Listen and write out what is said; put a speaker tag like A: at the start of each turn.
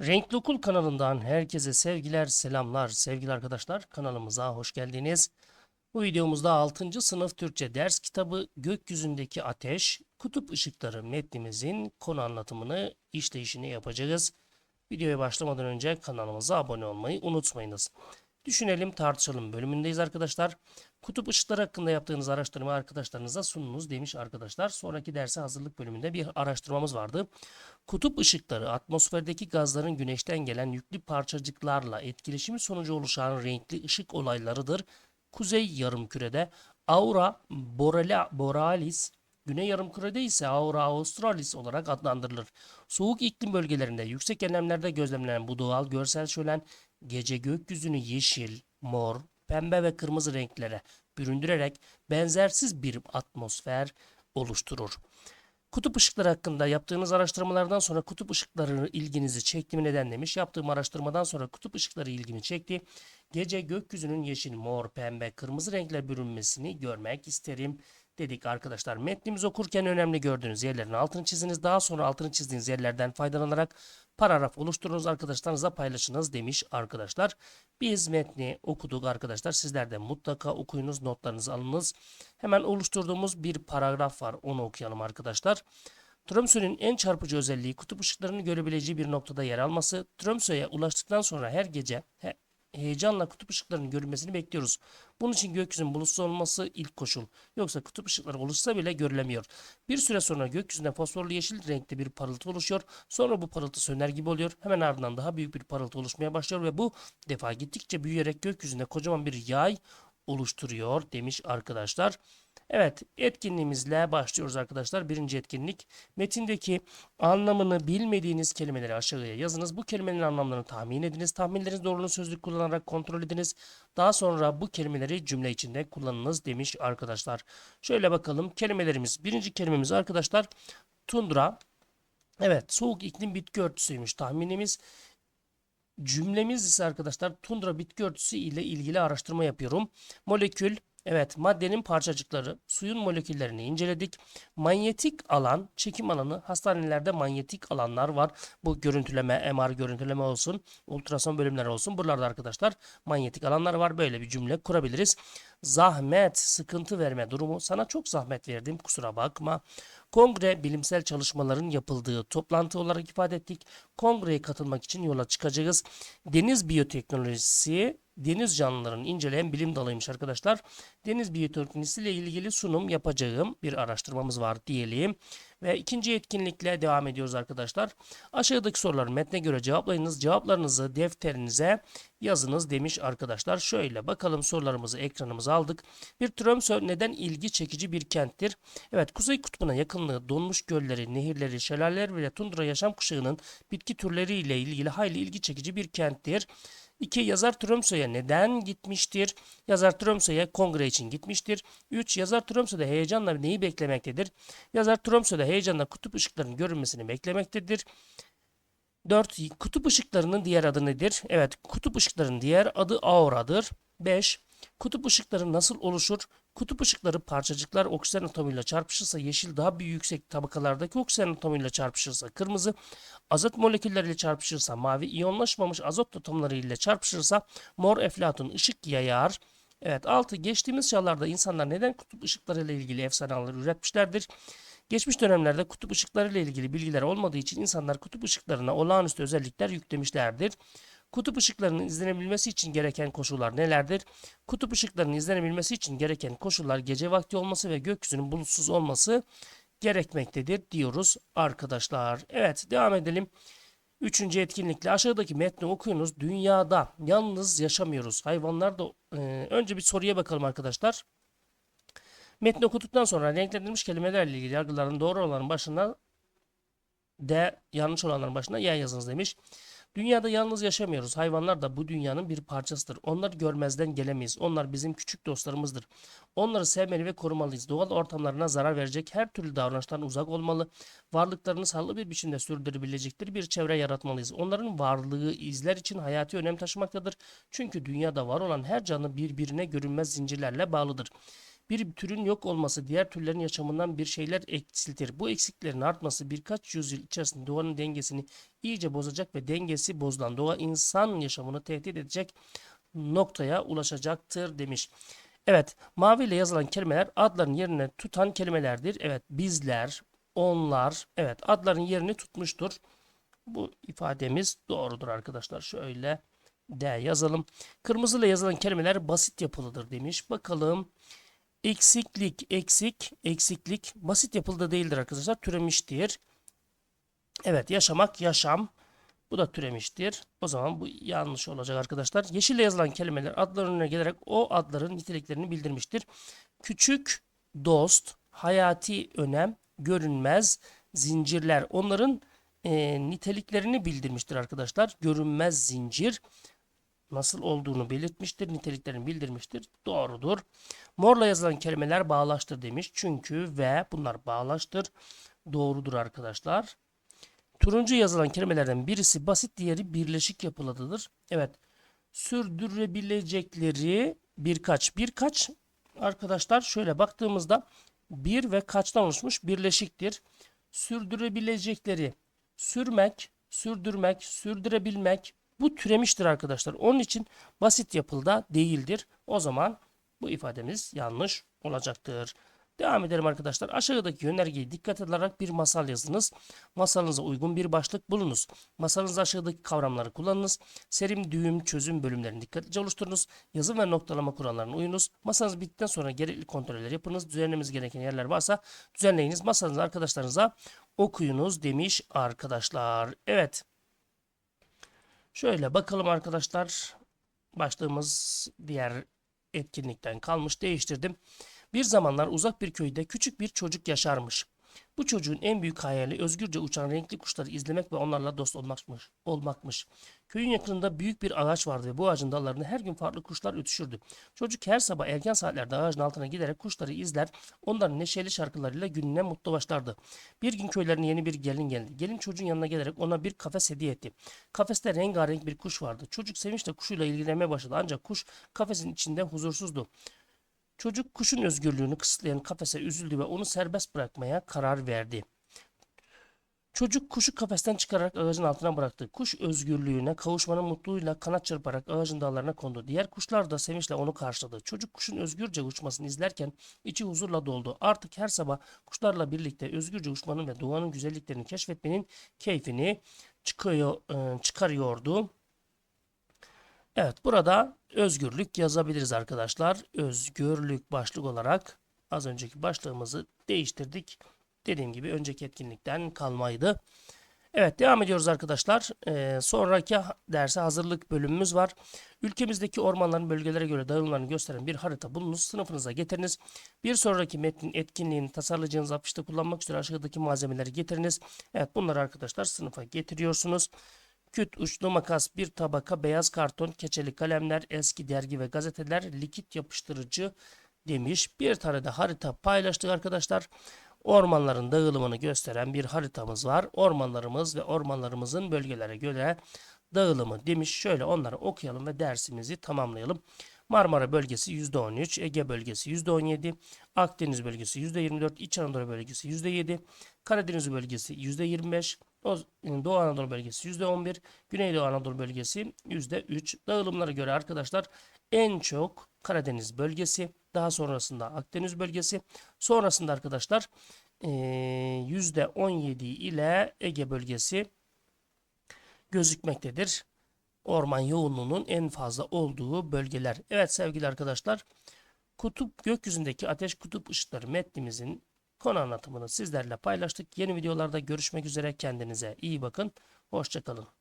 A: Renkli Okul kanalından herkese sevgiler, selamlar. Sevgili arkadaşlar kanalımıza hoş geldiniz. Bu videomuzda 6. sınıf Türkçe ders kitabı Gökyüzündeki Ateş, Kutup Işıkları metnimizin konu anlatımını, işleyişini yapacağız. Videoya başlamadan önce kanalımıza abone olmayı unutmayınız. Düşünelim tartışalım bölümündeyiz arkadaşlar. Kutup ışıkları hakkında yaptığınız araştırma arkadaşlarınıza sununuz demiş arkadaşlar. Sonraki derse hazırlık bölümünde bir araştırmamız vardı. Kutup ışıkları atmosferdeki gazların güneşten gelen yüklü parçacıklarla etkileşimi sonucu oluşan renkli ışık olaylarıdır. Kuzey yarımkürede aura borala- borealis, güney yarımkürede ise aura australis olarak adlandırılır. Soğuk iklim bölgelerinde yüksek enlemlerde gözlemlenen bu doğal görsel şölen gece gökyüzünü yeşil, mor, pembe ve kırmızı renklere büründürerek benzersiz bir atmosfer oluşturur. Kutup ışıkları hakkında yaptığınız araştırmalardan sonra kutup ışıkları ilginizi çekti mi neden demiş. Yaptığım araştırmadan sonra kutup ışıkları ilgimi çekti. Gece gökyüzünün yeşil, mor, pembe, kırmızı renkler bürünmesini görmek isterim dedik arkadaşlar. Metnimizi okurken önemli gördüğünüz yerlerin altını çiziniz. Daha sonra altını çizdiğiniz yerlerden faydalanarak paragraf oluşturunuz arkadaşlarınızla paylaşınız demiş arkadaşlar. Biz metni okuduk arkadaşlar. Sizler de mutlaka okuyunuz, notlarınızı alınız. Hemen oluşturduğumuz bir paragraf var. Onu okuyalım arkadaşlar. Tromsø'nün en çarpıcı özelliği kutup ışıklarını görebileceği bir noktada yer alması. Tromsø'ye ulaştıktan sonra her gece heyecanla kutup ışıklarının görülmesini bekliyoruz. Bunun için gökyüzünün bulutsuz olması ilk koşul. Yoksa kutup ışıkları oluşsa bile görülemiyor. Bir süre sonra gökyüzünde fosforlu yeşil renkte bir parıltı oluşuyor. Sonra bu parıltı söner gibi oluyor. Hemen ardından daha büyük bir parıltı oluşmaya başlıyor ve bu defa gittikçe büyüyerek gökyüzünde kocaman bir yay oluşturuyor demiş arkadaşlar. Evet etkinliğimizle başlıyoruz arkadaşlar. Birinci etkinlik metindeki anlamını bilmediğiniz kelimeleri aşağıya yazınız. Bu kelimelerin anlamlarını tahmin ediniz. Tahminleriniz doğruluğunu sözlük kullanarak kontrol ediniz. Daha sonra bu kelimeleri cümle içinde kullanınız demiş arkadaşlar. Şöyle bakalım kelimelerimiz. Birinci kelimemiz arkadaşlar tundra. Evet soğuk iklim bitki örtüsüymüş tahminimiz. Cümlemiz ise arkadaşlar tundra bitki örtüsü ile ilgili araştırma yapıyorum. Molekül, evet maddenin parçacıkları, suyun moleküllerini inceledik. Manyetik alan, çekim alanı, hastanelerde manyetik alanlar var. Bu görüntüleme, MR görüntüleme olsun, ultrason bölümleri olsun. Buralarda arkadaşlar manyetik alanlar var. Böyle bir cümle kurabiliriz. Zahmet, sıkıntı verme durumu. Sana çok zahmet verdim, kusura bakma. Kongre bilimsel çalışmaların yapıldığı toplantı olarak ifade ettik. Kongreye katılmak için yola çıkacağız. Deniz biyoteknolojisi deniz canlılarını inceleyen bilim dalıymış arkadaşlar. Deniz biyoteknolojisi ile ilgili sunum yapacağım bir araştırmamız var diyelim. Ve ikinci etkinlikle devam ediyoruz arkadaşlar. Aşağıdaki soruları metne göre cevaplayınız. Cevaplarınızı defterinize yazınız demiş arkadaşlar. Şöyle bakalım sorularımızı ekranımıza aldık. Bir Tromsø neden ilgi çekici bir kenttir? Evet Kuzey Kutbu'na yakınlığı donmuş gölleri, nehirleri, şelaleler ve tundra yaşam kuşağının bitki türleri ile ilgili hayli ilgi çekici bir kenttir. 2. Yazar Tromsø'ye neden gitmiştir? Yazar Tromsø'ye kongre için gitmiştir. 3. Yazar Tromsø'de heyecanla neyi beklemektedir? Yazar Tromsø'de heyecanla kutup ışıklarının görünmesini beklemektedir. 4. Kutup ışıklarının diğer adı nedir? Evet, kutup ışıklarının diğer adı auradır. 5. Kutup ışıkları nasıl oluşur? Kutup ışıkları parçacıklar oksijen atomuyla çarpışırsa yeşil daha bir yüksek tabakalardaki oksijen atomuyla çarpışırsa kırmızı, azot molekülleriyle çarpışırsa mavi, iyonlaşmamış azot atomları ile çarpışırsa mor eflatun ışık yayar. Evet 6. Geçtiğimiz çağlarda insanlar neden kutup ışıkları ile ilgili efsaneler üretmişlerdir? Geçmiş dönemlerde kutup ışıkları ile ilgili bilgiler olmadığı için insanlar kutup ışıklarına olağanüstü özellikler yüklemişlerdir. Kutup ışıklarının izlenebilmesi için gereken koşullar nelerdir? Kutup ışıklarının izlenebilmesi için gereken koşullar gece vakti olması ve gökyüzünün bulutsuz olması gerekmektedir diyoruz arkadaşlar. Evet devam edelim. Üçüncü etkinlikle aşağıdaki metni okuyunuz. Dünyada yalnız yaşamıyoruz. Hayvanlar da Ee, önce bir soruya bakalım arkadaşlar. Metni okuduktan sonra renklendirilmiş kelimelerle ilgili yargıların doğru olanın başına D, yanlış olanların başına Y yazınız demiş. Dünyada yalnız yaşamıyoruz. Hayvanlar da bu dünyanın bir parçasıdır. Onları görmezden gelemeyiz. Onlar bizim küçük dostlarımızdır. Onları sevmeli ve korumalıyız. Doğal ortamlarına zarar verecek her türlü davranıştan uzak olmalı. Varlıklarını sağlıklı bir biçimde sürdürebilecekleri bir çevre yaratmalıyız. Onların varlığı izler için hayati önem taşımaktadır. Çünkü dünyada var olan her canlı birbirine görünmez zincirlerle bağlıdır. Bir türün yok olması diğer türlerin yaşamından bir şeyler eksiltir. Bu eksiklerin artması birkaç yüzyıl içerisinde doğanın dengesini iyice bozacak ve dengesi bozulan doğa insan yaşamını tehdit edecek noktaya ulaşacaktır demiş. Evet, maviyle yazılan kelimeler adların yerine tutan kelimelerdir. Evet, bizler, onlar, evet adların yerini tutmuştur. Bu ifademiz doğrudur arkadaşlar. Şöyle D yazalım. Kırmızıyla yazılan kelimeler basit yapılıdır demiş. Bakalım. Eksiklik, eksik, eksiklik basit yapılıda değildir arkadaşlar. Türemiştir. Evet, yaşamak, yaşam. Bu da türemiştir. O zaman bu yanlış olacak arkadaşlar. Yeşille yazılan kelimeler adların önüne gelerek o adların niteliklerini bildirmiştir. Küçük, dost, hayati önem, görünmez, zincirler. Onların e, niteliklerini bildirmiştir arkadaşlar. Görünmez zincir nasıl olduğunu belirtmiştir, niteliklerini bildirmiştir. Doğrudur. Morla yazılan kelimeler bağlaştır demiş. Çünkü ve bunlar bağlaştır. Doğrudur arkadaşlar. Turuncu yazılan kelimelerden birisi basit, diğeri birleşik yapılıdır. Evet. Sürdürebilecekleri birkaç. Birkaç arkadaşlar şöyle baktığımızda bir ve kaçtan oluşmuş birleşiktir. Sürdürebilecekleri sürmek, sürdürmek, sürdürebilmek bu türemiştir arkadaşlar. Onun için basit yapılda değildir. O zaman bu ifademiz yanlış olacaktır. Devam edelim arkadaşlar. Aşağıdaki yönergeyi dikkat alarak bir masal yazınız. Masalınıza uygun bir başlık bulunuz. Masalınızda aşağıdaki kavramları kullanınız. Serim, düğüm, çözüm bölümlerini dikkatlice oluşturunuz. Yazım ve noktalama kurallarına uyunuz. Masanız bittikten sonra gerekli kontroller yapınız. Düzenlemeniz gereken yerler varsa düzenleyiniz. Masanızı arkadaşlarınıza okuyunuz demiş arkadaşlar. Evet. Şöyle bakalım arkadaşlar. Başlığımız diğer etkinlikten kalmış. Değiştirdim. Bir zamanlar uzak bir köyde küçük bir çocuk yaşarmış. Bu çocuğun en büyük hayali özgürce uçan renkli kuşları izlemek ve onlarla dost olmakmış. olmakmış. Köyün yakınında büyük bir ağaç vardı ve bu ağacın dallarında her gün farklı kuşlar ötüşürdü. Çocuk her sabah erken saatlerde ağacın altına giderek kuşları izler, onların neşeli şarkılarıyla gününe mutlu başlardı. Bir gün köylerine yeni bir gelin geldi. Gelin çocuğun yanına gelerek ona bir kafes hediye etti. Kafeste rengarenk bir kuş vardı. Çocuk sevinçle kuşuyla ilgilenmeye başladı ancak kuş kafesin içinde huzursuzdu. Çocuk kuşun özgürlüğünü kısıtlayan kafese üzüldü ve onu serbest bırakmaya karar verdi. Çocuk kuşu kafesten çıkararak ağacın altına bıraktı. Kuş özgürlüğüne kavuşmanın mutluluğuyla kanat çırparak ağacın dallarına kondu. Diğer kuşlar da sevinçle onu karşıladı. Çocuk kuşun özgürce uçmasını izlerken içi huzurla doldu. Artık her sabah kuşlarla birlikte özgürce uçmanın ve doğanın güzelliklerini keşfetmenin keyfini çıkıyor, e, çıkarıyordu. Evet burada özgürlük yazabiliriz arkadaşlar. Özgürlük başlık olarak az önceki başlığımızı değiştirdik. Dediğim gibi önceki etkinlikten kalmaydı. Evet devam ediyoruz arkadaşlar. Ee, sonraki derse hazırlık bölümümüz var. Ülkemizdeki ormanların bölgelere göre dağılımlarını gösteren bir harita bulunuz. Sınıfınıza getiriniz. Bir sonraki metnin etkinliğini tasarlayacağınız afişte kullanmak üzere aşağıdaki malzemeleri getiriniz. Evet bunları arkadaşlar sınıfa getiriyorsunuz. Küt, uçlu makas, bir tabaka, beyaz karton, keçeli kalemler, eski dergi ve gazeteler, likit yapıştırıcı demiş. Bir tane de harita paylaştık arkadaşlar. Ormanların dağılımını gösteren bir haritamız var. Ormanlarımız ve ormanlarımızın bölgelere göre dağılımı demiş. Şöyle onları okuyalım ve dersimizi tamamlayalım. Marmara bölgesi %13, Ege bölgesi %17, Akdeniz bölgesi %24, İç Anadolu bölgesi %7, Karadeniz bölgesi %25, Doğu Anadolu bölgesi %11, Güneydoğu Anadolu bölgesi %3. Dağılımlara göre arkadaşlar en çok Karadeniz bölgesi, daha sonrasında Akdeniz bölgesi, sonrasında arkadaşlar %17 ile Ege bölgesi gözükmektedir. Orman yoğunluğunun en fazla olduğu bölgeler. Evet sevgili arkadaşlar, kutup gökyüzündeki ateş kutup ışıkları metnimizin konu anlatımını sizlerle paylaştık. Yeni videolarda görüşmek üzere. Kendinize iyi bakın. Hoşçakalın.